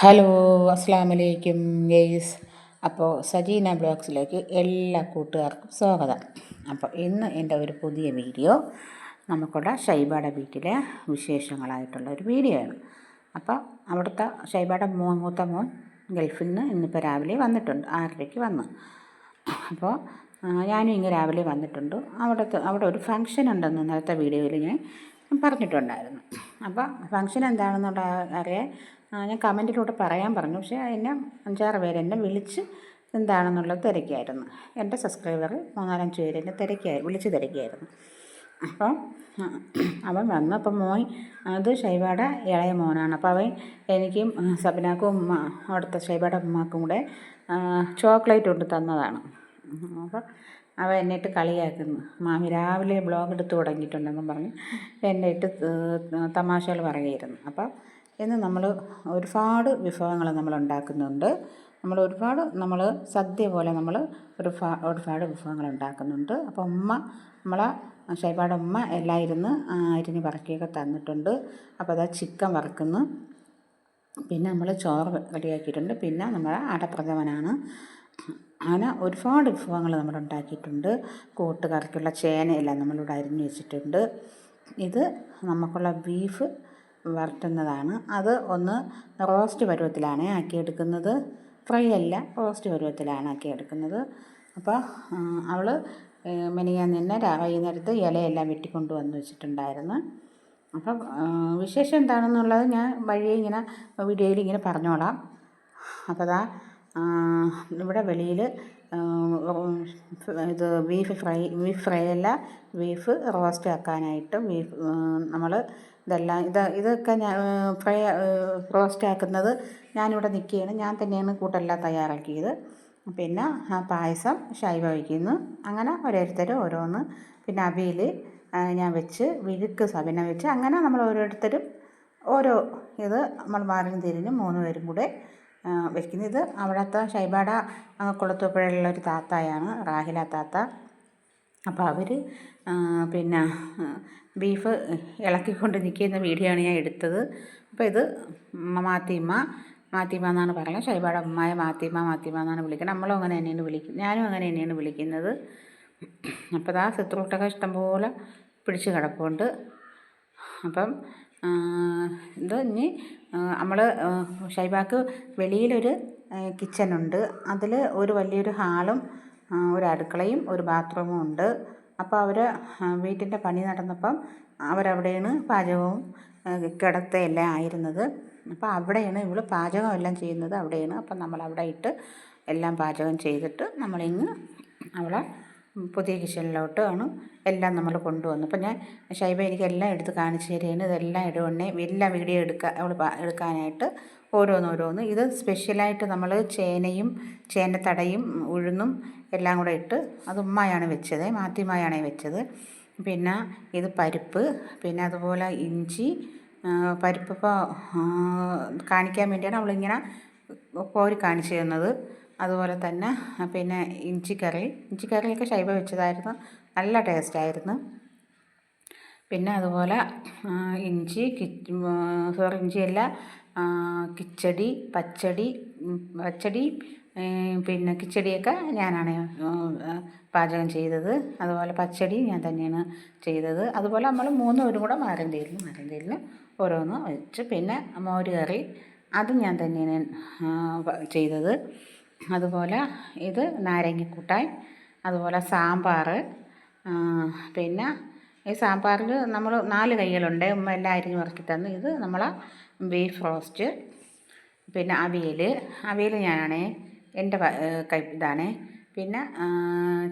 Hello അസ്സാം വലൈക്കും guys അപ്പോൾ സജീന ബ്ലോഗ്സിലേക്ക് എല്ലാ കൂട്ടുകാർക്കും സ്വാഗതം. അപ്പോൾ ഇന്ന് എന്റെ ഒരു പുതിയ വീഡിയോ നമുക്കുള്ള ഷൈബയുടെ വീട്ടിലെ വിശേഷങ്ങളായിട്ടുള്ള ഒരു വീഡിയോ ആണ്. അപ്പോൾ അവിടുത്തെ ഷൈബയുടെ മൂത്ത മോൻ ഗൾഫിൽ നിന്ന് ഇന്നിപ്പോൾ രാവിലെ വന്നിട്ടുണ്ട് ആറരയ്ക്ക് വന്നു. അപ്പോൾ ഞാനും ഇങ്ങനെ രാവിലെ വന്നിട്ടുണ്ട്. അവിടുത്തെ അവിടെ ഒരു ഫംഗ്ഷൻ ഉണ്ടെന്ന് നേരത്തെ വീഡിയോയിൽ ഞാൻ പറഞ്ഞിട്ടുണ്ടായിരുന്നു. അപ്പോൾ ഫംഗ്ഷൻ എന്താണെന്നുള്ള അറിയാൻ ഞാൻ കമന്റിലൂടെ പറയാൻ പറഞ്ഞു. പക്ഷേ എന്നെ അഞ്ചാറ് പേര് എന്നെ വിളിച്ച് എന്താണെന്നുള്ളത് തിരക്കിയായിരുന്നു. എന്റെ സബ്സ്ക്രൈബർ മൂന്നാലഞ്ച് പേര് എന്നെ തിരക്കിയായി വിളിച്ച് തിരക്കിയായിരുന്നു. അപ്പം അവൻ വന്നു അപ്പം മോൻ അത് ഷൈബയുടെ ഇളയ മോനാണ്. അപ്പോൾ അവൻ എനിക്കും സബിനാക്കും അവിടുത്തെ ഷൈബയുടെ ഉമ്മാക്കും കൂടെ ചോക്ലേറ്റ് കൊണ്ട് തന്നതാണ്. അപ്പം അവ എന്നിട്ട് കളിയാക്കുന്നു. മാമി രാവിലെ ബ്ലോഗ് എടുത്ത് തുടങ്ങിയിട്ടുണ്ടെന്നും പറഞ്ഞ് എന്നിട്ട് തമാശകൾ പറയുമായിരുന്നു അപ്പം ഇന്ന് നമ്മൾ ഒരുപാട് വിഭവങ്ങൾ നമ്മൾ ഉണ്ടാക്കുന്നുണ്ട്. നമ്മൾ ഒരുപാട് നമ്മൾ സദ്യ പോലെ നമ്മൾ ഒരു ഒരുപാട് വിഭവങ്ങൾ ഉണ്ടാക്കുന്നുണ്ട്. അപ്പോൾ ഉമ്മ നമ്മളെ ഷൈബാടെ ഉമ്മ എല്ലാം ഇരുന്ന് അരിഞ്ഞ് പറക്കിയൊക്കെ തന്നിട്ടുണ്ട്. അപ്പോൾ അതാ ചിക്കൻ വറക്കുന്നു. പിന്നെ നമ്മൾ ചോറ് റെഡിയാക്കിയിട്ടുണ്ട്. പിന്നെ നമ്മുടെ അടപ്രഥമനാണ്. അങ്ങനെ ഒരുപാട് വിഭവങ്ങൾ നമ്മൾ ഉണ്ടാക്കിയിട്ടുണ്ട് കൂട്ടുകറിക്കുള്ള ചേനയെല്ലാം നമ്മളിവിടെ അരിഞ്ഞ് വെച്ചിട്ടുണ്ട്. ഇത് നമുക്കുള്ള ബീഫ് വരട്ടുന്നതാണ് അത് ഒന്ന് റോസ്റ്റ് പരുവത്തിലാണ് ആക്കിയെടുക്കുന്നത്. ഫ്രൈ അല്ല റോസ്റ്റ് പരുവത്തിലാണ് ആക്കിയെടുക്കുന്നത്. അപ്പോൾ അവൾ മിനിയാൻ നിന്ന് വൈകുന്നേരത്ത് ഇലയെല്ലാം വെട്ടിക്കൊണ്ട് വന്ന് വെച്ചിട്ടുണ്ടായിരുന്നു. അപ്പോൾ വിശേഷം എന്താണെന്നുള്ളത് ഞാൻ വഴിയെ ഇങ്ങനെ വീഡിയോയിൽ ഇങ്ങനെ പറഞ്ഞോളാം. അപ്പോൾ അതാ ഇവിടെ വെളിയിൽ ഇത് ബീഫ് ഫ്രൈ ബീഫ് ഫ്രൈ അല്ല ബീഫ് റോസ്റ്റ് ആക്കാനായിട്ട് ബീഫ് നമ്മൾ ഇതെല്ലാം ഇത് ഇതൊക്കെ ഞാൻ ഫ്രൈ റോസ്റ്റ് ആക്കുന്നത് ഞാനിവിടെ നിൽക്കുകയാണ്. ഞാൻ തന്നെയാണ് കൂട്ടെല്ലാം തയ്യാറാക്കിയത്. പിന്നെ പായസം ശൈവ വയ്ക്കുന്നു. അങ്ങനെ ഓരോരുത്തർ ഓരോന്ന്. പിന്നെ അവിയൽ ഞാൻ വെച്ച് വിഴുക്ക് സബിന വെച്ച് അങ്ങനെ നമ്മൾ ഓരോരുത്തരും ഓരോ ഇത് നമ്മൾ മാറിയും തിരിഞ്ഞും മൂന്ന് പേരും കൂടെ വെക്കുന്നത് ഇത് അവിടുത്തെ ഷൈബാട കുളത്തൂപ്പുഴയിലുള്ള ഒരു താത്തയാണ് റാഹില താത്ത. അപ്പോൾ അവർ പിന്നെ ബീഫ് ഇളക്കിക്കൊണ്ട് നിൽക്കുന്ന വീഡിയോ ആണ് ഞാൻ എടുത്തത്. അപ്പോൾ ഇത് മാത്തിമ്മ മാത്തിമ്മ എന്നാണ് പറയുന്നത്. ഷൈബാട അമ്മായ മാത്തിമ്മ മാത്തിമ്മ എന്നാണ് വിളിക്കുന്നത്. നമ്മളും അങ്ങനെ തന്നെയാണ് വിളിക്കുന്നത് ഞാനും അങ്ങനെ തന്നെയാണ് വിളിക്കുന്നത്. അപ്പോൾ ആ ശത്രുട്ടൊക്കെ ഇഷ്ടംപോലെ പിടിച്ച് കിടപ്പുണ്ട്. അപ്പം ഇത് ഇനി നമ്മൾ ഷൈബാക്ക് വെളിയിലൊരു കിച്ചനുണ്ട്. അതിൽ ഒരു വലിയൊരു ഹാളും ഒരു അടുക്കളയും ഒരു ബാത്റൂമും ഉണ്ട്. അപ്പോൾ അവർ വീട്ടിന്റെ പണി നടന്നപ്പം അവരവിടെയാണ് പാചകവും കിടത്തയെല്ലാം ആയിരുന്നത്. അപ്പോൾ അവിടെയാണ് ഇവൾ പാചകം എല്ലാം ചെയ്യുന്നത്. അവിടെയാണ്. അപ്പം നമ്മൾ അവിടെ ഇട്ട് എല്ലാം പാചകം ചെയ്തിട്ട് നമ്മളിങ്ങ് അവളെ പുതിയ കിച്ചണിലോട്ട് ആണ് എല്ലാം നമ്മൾ കൊണ്ടുവന്നു അപ്പം ഞാൻ ഷൈബ എനിക്ക് എല്ലാം എടുത്ത് കാണിച്ചു തരികയാണ് ഇതെല്ലാം ഇടുവണ്ണേ. എല്ലാം വീഡിയോ എടുക്കാൻ അവൾ എടുക്കാനായിട്ട് ഓരോന്നോരോന്ന്. ഇത് സ്പെഷ്യലായിട്ട് നമ്മൾ ചേനയും ചേനത്തടയും ഉഴുന്നും എല്ലാം കൂടെ ഇട്ട് അത് ഉമ്മയാണ് വെച്ചത്. മാത്തിമായാണ് വെച്ചത്. പിന്നെ ഇത് പരിപ്പ് പിന്നെ അതുപോലെ ഇഞ്ചി പരിപ്പ് ഇപ്പോൾ കാണിക്കാൻ വേണ്ടിയാണ് അവളിങ്ങനെ കോരി കാണിച്ചു തന്നത്. അതുപോലെ തന്നെ പിന്നെ ഇഞ്ചിക്കറി ഇഞ്ചിക്കറിയൊക്കെ ശൈവ വെച്ചതായിരുന്നു. നല്ല ടേസ്റ്റായിരുന്നു പിന്നെ അതുപോലെ ഇഞ്ചി സോറി ഇഞ്ചിയല്ല കിച്ചടി പച്ചടി പച്ചടി പിന്നെ കിച്ചടിയൊക്കെ ഞാനാണ് പാചകം ചെയ്തത്. അതുപോലെ പച്ചടി ഞാൻ തന്നെയാണ് ചെയ്തത്. അതുപോലെ നമ്മൾ മൂന്നും ഒരു കൂടെ മാരന്തേലും മാരന്തേലിന് ഓരോന്ന് വെച്ച് പിന്നെ മോര് കറി അതും ഞാൻ തന്നെയാണ് ചെയ്തത്. അതുപോലെ ഇത് നാരങ്ങക്കൂട്ടാൻ അതുപോലെ സാമ്പാർ പിന്നെ ഈ സാമ്പാറിൽ നമ്മൾ നാല് കൈകളുണ്ട് ഉമ്മ എല്ലാം അരിഞ്ഞ് പറക്കി തന്നു ഇത് നമ്മളെ ബീഫ് റോസ്റ്റ് പിന്നെ അവിയൽ അവിയൽ ഞാനാണേ എന്റെ കൈ ഇതാണേ. പിന്നെ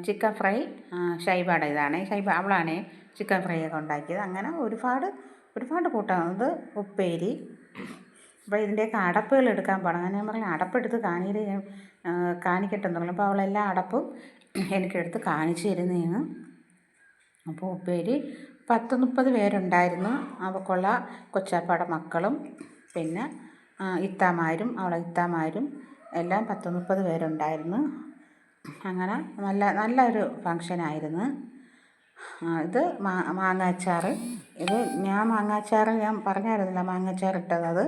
ചിക്കൻ ഫ്രൈ ഷൈബാട ഇതാണ്. ഷൈബ അവളാണ് ചിക്കൻ ഫ്രൈ ഒക്കെ ഉണ്ടാക്കിയത്. അങ്ങനെ ഒരുപാട് ഒരുപാട് കൂട്ടം. ഇത് ഉപ്പേരി. അപ്പോൾ ഇതിന്റെയൊക്കെ അടപ്പുകൾ എടുക്കാൻ പാടും. അങ്ങനെ ഞാൻ പറഞ്ഞു അടപ്പെടുത്ത് കാണിയിൽ ഞാൻ കാണിക്കട്ടെ എന്ന് പറഞ്ഞു. അപ്പോൾ അവളെല്ലാം അടപ്പും എനിക്കെടുത്ത് കാണിച്ചു തരുന്നതാണ്. അപ്പോൾ ഉപ്പേരി പത്ത് മുപ്പത് പേരുണ്ടായിരുന്നു. അവക്കുള്ള കൊച്ചാപ്പാടെ മക്കളും പിന്നെ ഇത്താമാരും അവളെ ഇത്താമാരും എല്ലാം പത്ത് മുപ്പത് പേരുണ്ടായിരുന്നു. അങ്ങനെ നല്ല നല്ലൊരു ഫങ്ഷനായിരുന്നു ഇത് മാ മാങ്ങാച്ചാർ ഇത് ഞാൻ മാങ്ങാച്ചാർ ഞാൻ പറഞ്ഞായിരുന്നില്ല മാങ്ങാച്ചാർ ഇട്ടത് അത്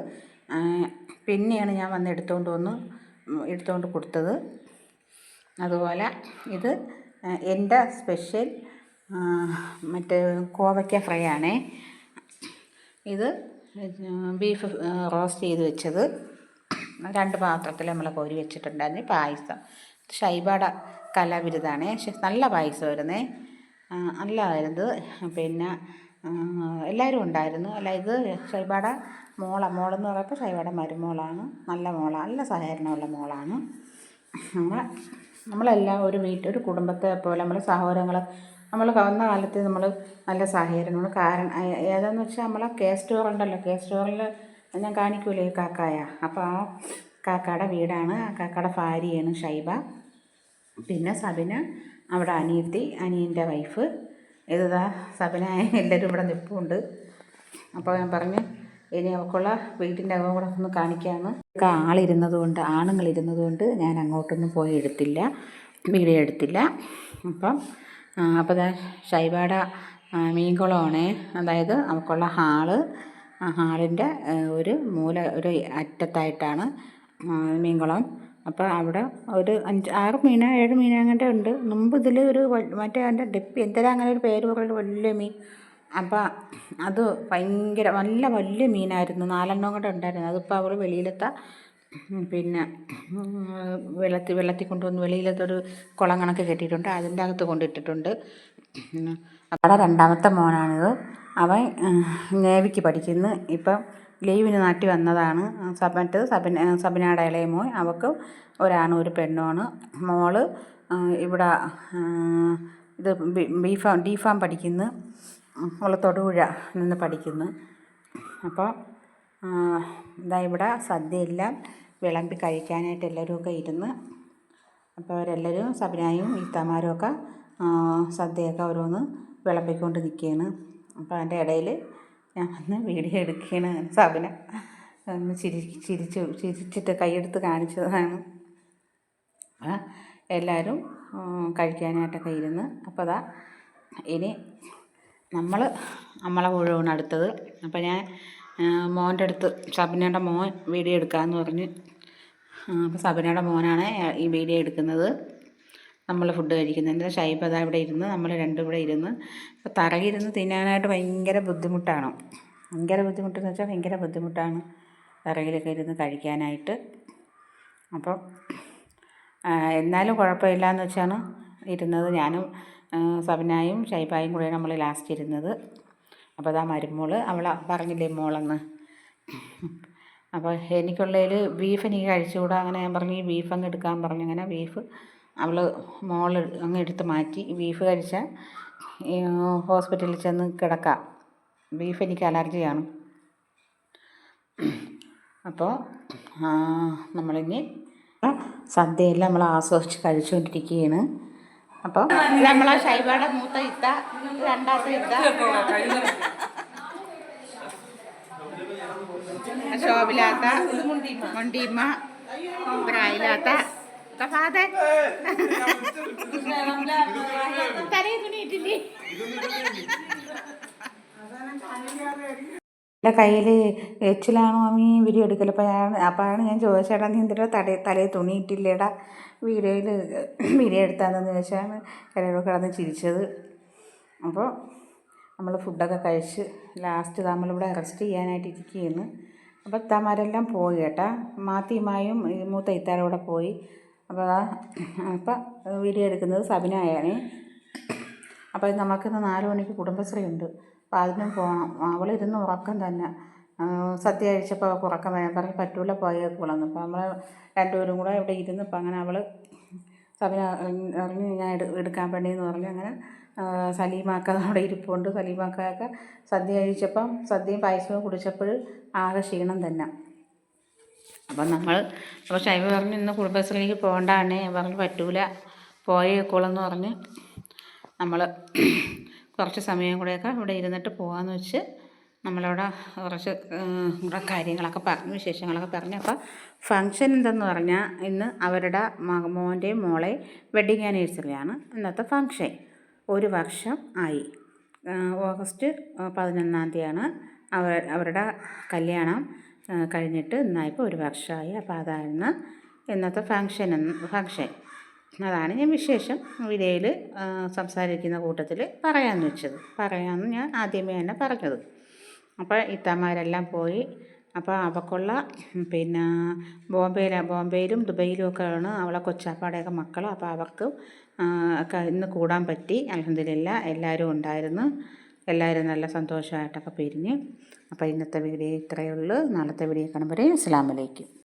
പിന്നെയാണ് ഞാൻ വന്ന് എടുത്തുകൊണ്ട് വന്ന് എടുത്തുകൊണ്ട് കൊടുത്തത്. അതുപോലെ ഇത് എന്റെ സ്പെഷ്യൽ മറ്റേ കോവയ്ക്ക ഫ്രൈ ആണേ. ഇത് ബീഫ് റോസ്റ്റ് ചെയ്ത് വെച്ചത്. രണ്ട് പാത്രത്തിൽ നമ്മൾ കോരി വെച്ചിട്ടുണ്ടായിരുന്നു പായസം. ഷൈബാട കലാവിരുതാണേ നല്ല പായസമായിരുന്നേ നല്ലതായിരുന്നു പിന്നെ എല്ലാവരും ഉണ്ടായിരുന്നു. അല്ല ഇത് ഷൈബാടെ മോളാണ് മോളെന്ന് പറയുമ്പോൾ ഷൈബാടെ മരുമോളാണ്. നല്ല മോളാണ് നല്ല സഹകരണമുള്ള മോളാണ്. നമ്മൾ നമ്മളെല്ലാം ഒരു വീട്ടിൽ ഒരു കുടുംബത്തെ പോലെ നമ്മൾ സഹോദരങ്ങൾ നമ്മൾ വന്ന കാലത്ത് നമ്മൾ നല്ല സഹകരണമാണ്. കാരണം ഏതാണെന്ന് വെച്ചാൽ നമ്മളെ കെ സ്റ്റോറുണ്ടല്ലോ കെ സ്റ്റോറിൽ ഞാൻ കാണിക്കൂലേ കാക്കായ? അപ്പോൾ ആ കാക്കയുടെ വീടാണ്. ആ കാക്കയുടെ ഭാര്യയാണ് ഷൈബ. പിന്നെ സബിന അവിടെ അനിയത്തി അനിയന്റെ വൈഫ്. ഇതാ സബിന എല്ലാവരും ഇവിടെ നിൽപ്പുണ്ട് അപ്പോൾ ഞാൻ പറഞ്ഞു ഇനി അവൾക്കുള്ള വീട്ടിന്റെ അകം കൂടെ ഒന്ന് കാണിക്കാമെന്ന് ഒക്കെ ആളിരുന്നത് കൊണ്ട് ആണുങ്ങളിരുന്നത് കൊണ്ട് ഞാൻ അങ്ങോട്ടൊന്നും പോയി എടുത്തില്ല വീഡിയോ എടുത്തില്ല. അപ്പം അപ്പോൾ ഇതാ ഷൈബാട മീൻകുളമാണ്. അതായത് അവൾക്കുള്ള ഹാൾ. ഹാളിന്റെ ഒരു മൂല ഒരു അറ്റത്തായിട്ടാണ് മീൻകുളം. അപ്പോൾ അവിടെ ഒരു അഞ്ച് ആറ് മീന ഏഴ് മീനോ അങ്ങനെ ഉണ്ട്. മുമ്പ് ഇതിൽ ഒരു മറ്റേ അതിന്റെ ഡെപ്പി എന്തെല്ലാം അങ്ങനെ ഒരു പേര് പറയുന്നത് വലിയ മീൻ. അപ്പോൾ അത് ഭയങ്കര നല്ല വലിയ മീനായിരുന്നു. നാലെണ്ണം കൂടെ ഉണ്ടായിരുന്നു. അതിപ്പോൾ അവൾ വെളിയിലത്തെ. പിന്നെ വെള്ളത്തിൽ വെള്ളത്തിൽ കൊണ്ടുവന്ന് വെളിയിലത്തൊരു കുളം കണക്ക് കെട്ടിയിട്ടുണ്ട്. അതിന്റെ അകത്ത് കൊണ്ടിട്ടിട്ടുണ്ട്. അവിടെ രണ്ടാമത്തെ മോനാണിത്. അവൻ നേവിക്ക് പഠിക്കുന്നു. ഇപ്പം ലീവിന് നാട്ടിൽ വന്നതാണ്. മറ്റേത് സബിന സബിനയുടെ ഇളയ മോൻ. അവൾക്ക് ഒരാണും ഒരു പെണ്ണുമാണ്. മോൾ ഇവിടെ ഇത് ബി ഫാം ഡി ഫാം പഠിക്കുന്നു. അവൾ തൊടുപുഴ നിന്ന് പഠിക്കുന്നു. അപ്പോൾ ഇതാ ഇവിടെ സദ്യയെല്ലാം വിളമ്പി കഴിക്കാനായിട്ട് എല്ലാവരുമൊക്കെ ഇരുന്ന് അപ്പോൾ അവരെല്ലാവരും സബിനായും ഈത്താമാരും ഒക്കെ സദ്യയൊക്കെ ഓരോന്ന് വിളമ്പിക്കൊണ്ട് നിൽക്കുകയാണ്. അപ്പോൾ അതിന്റെ ഇടയിൽ ഞാൻ വന്ന് വീഡിയോ എടുക്കുകയാണ് സബിന ഒന്ന് ചിരി ചിരിച്ചു ചിരിച്ചിട്ട് കൈയെടുത്ത് കാണിച്ചതാണ്. എല്ലാവരും കഴിക്കാനായിട്ടൊക്കെ ഇരുന്ന്. അപ്പോൾ അതാ ഇനി നമ്മൾ നമ്മളെ മുഴുവൻ അടുത്തത്. അപ്പോൾ ഞാൻ മോന്റെ അടുത്ത് സബിനയുടെ മോൻ വീഡിയോ എടുക്കാമെന്ന് പറഞ്ഞ് അപ്പോൾ സബിനയുടെ മോനാണ് ഈ വീഡിയോ എടുക്കുന്നത്. നമ്മൾ ഫുഡ് കഴിക്കുന്നത് എന്താ ഷൈബ് അതാ ഇവിടെ ഇരുന്ന് നമ്മൾ രണ്ടും ഇവിടെ ഇരുന്ന് അപ്പോൾ തറകിരുന്ന് തിന്നാനായിട്ട് ഭയങ്കര ബുദ്ധിമുട്ടാണ്. ഭയങ്കര ബുദ്ധിമുട്ടെന്ന് വെച്ചാൽ ഭയങ്കര ബുദ്ധിമുട്ടാണ് തറകിലൊക്കെ ഇരുന്ന് കഴിക്കാനായിട്ട്. അപ്പോൾ എന്നാലും കുഴപ്പമില്ല എന്ന് വെച്ചാണ് ഇരുന്നത്. ഞാനും സബിനായും ഷൈബായും കൂടെയാണ് നമ്മൾ ലാസ്റ്റ് ഇരുന്നത്. അപ്പോൾ അതാ മരുമോൾ അവൾ പറഞ്ഞില്ലേ മോളെന്ന്. അപ്പോൾ എനിക്കുള്ളതിൽ ബീഫ് എനിക്ക് കഴിച്ചുകൂടാ അങ്ങനെ ഞാൻ പറഞ്ഞു. ഈ ബീഫ് അങ്ങ് എടുക്കാൻ പറഞ്ഞു. അങ്ങനെ ബീഫ് അവൾ മോൾ അങ്ങ് എടുത്ത് മാറ്റി ബീഫ് കഴിച്ച ഹോസ്പിറ്റലിൽ ചെന്ന് കിടക്കാം. ബീഫ് എനിക്ക് അലർജിയാണ്. അപ്പോൾ നമ്മളിനി സദ്യയെല്ലാം നമ്മൾ ആസ്വദിച്ച് കഴിച്ചുകൊണ്ടിരിക്കുകയാണ്. അപ്പോൾ നമ്മളെ ഷൈബയുടെ മൂത്ത ഇത്ത രണ്ടാമത്തെ ഇത്ത. ശോഭിലാത്ത മൊണ്ടിയമ്മ തുണിയിട്ടില്ലേ എന്റെ കയ്യിൽ എച്ചിലാണോ അമ്മ വീഡിയോ എടുക്കൽ? ഞാൻ അപ്പോഴാണ് ഞാൻ ചോദിച്ചേട്ടാ നീ എന്തിനാ തടി തലേ തുണി ഇട്ടില്ലേടാ? വീഡിയോയിൽ വീഡിയോ എടുത്താന്ന് ചോദിച്ചാണ് കരയോട് കിടന്ന് ചിരിച്ചത്. അപ്പോൾ നമ്മൾ ഫുഡൊക്കെ കഴിച്ച് ലാസ്റ്റ് നമ്മളിവിടെ റെസ്റ്റ് ചെയ്യാനായിട്ട് ഇരിക്കുകയെന്ന് അപ്പോൾ ഇത്താമാരെല്ലാം പോയി കേട്ടാ. മാത്തിയുമായും മൂത്ത ഇത്താരോടെ പോയി. അപ്പോൾ അപ്പം വീഡിയോ എടുക്കുന്നത് സബിനായാണ്. അപ്പോൾ നമുക്കിന്ന് നാല് മണിക്ക് കുടുംബശ്രീ ഉണ്ട് അപ്പോൾ അതിനും പോകണം അവളിരുന്ന് ഉറക്കം തന്നെ. സദ്യ കഴിച്ചപ്പോൾ അവൾക്ക് ഉറക്കം വരാൻ പറഞ്ഞ് പറ്റൂല പോയേക്കുള്ളെന്ന് അപ്പോൾ നമ്മൾ രണ്ടുപേരും കൂടെ ഇവിടെ ഇരുന്ന് ഇപ്പം അങ്ങനെ അവൾ സബിന ഇറങ്ങി ഞാൻ എടുക്കാൻ വേണ്ടിയെന്ന് പറഞ്ഞ് അങ്ങനെ സലീമാക്ക അവിടെ ഇരിപ്പുണ്ട്. സലീമാക്കയൊക്കെ സദ്യ കഴിച്ചപ്പം സദ്യയും പായസവും കുടിച്ചപ്പോൾ ആകെ ക്ഷീണം തന്നെ. അപ്പം നമ്മൾ അപ്പോൾ ഷൈമ പറഞ്ഞു ഇന്ന് കുടുംബശ്രീക്ക് പോകണ്ടാണേ പറഞ്ഞു പറ്റൂല. പോയേക്കോളെന്ന് പറഞ്ഞ് നമ്മൾ കുറച്ച് സമയം കൂടെയൊക്കെ ഇവിടെ ഇരുന്നിട്ട് പോകാമെന്ന് വെച്ച് നമ്മളവിടെ കുറച്ച് ഇവിടെ കാര്യങ്ങളൊക്കെ പറഞ്ഞു വിശേഷങ്ങളൊക്കെ പറഞ്ഞു. അപ്പോൾ ഫങ്ഷൻ എന്തെന്ന് പറഞ്ഞാൽ ഇന്ന് അവരുടെ മോന്റെയും മോളെ വെഡിങ് ആനിവേഴ്സറിയാണ് ഇന്നത്തെ ഫങ്ഷൻ ഒരു വർഷം ആയി. ഓഗസ്റ്റ് പതിനൊന്നാം തീയതിയാണ് അവരുടെ കല്യാണം. കഴിഞ്ഞിട്ട് ഇന്നായപ്പോൾ ഒരു വർഷമായി. അപ്പോൾ അതായിരുന്നു ഇന്നത്തെ ഫങ്ഷൻ ഫങ്ഷൻ അതാണ് ഞാൻ വിശേഷം. വീഡിയോയിൽ സംസാരിക്കുന്ന കൂട്ടത്തിൽ പറയാമെന്ന് വെച്ചത്. പറയാമെന്ന് ഞാൻ ആദ്യമേ തന്നെ പറഞ്ഞത്. അപ്പോൾ ഇത്തമാരെല്ലാം പോയി. അപ്പോൾ അവക്കുള്ള പിന്നെ ബോംബെയിൽ ബോംബെയിലും ദുബൈയിലും ആണ് അവളെ കൊച്ചാപ്പാടെയൊക്കെ മക്കൾ അപ്പോൾ അവർക്ക് ഒക്കെ ഇന്ന് കൂടാൻ പറ്റി. അലഹദില്ല എല്ലാവരും ഉണ്ടായിരുന്നു. എല്ലാവരും നല്ല സന്തോഷമായിട്ടൊക്കെ പിരിഞ്ഞ്. അപ്പോൾ ഇന്നത്തെ വീഡിയോ ഇത്രയേ ഉള്ളൂ. നാളത്തെ വീഡിയോ കാണുമ്പോൾ അസ്സാം വലൈക്കും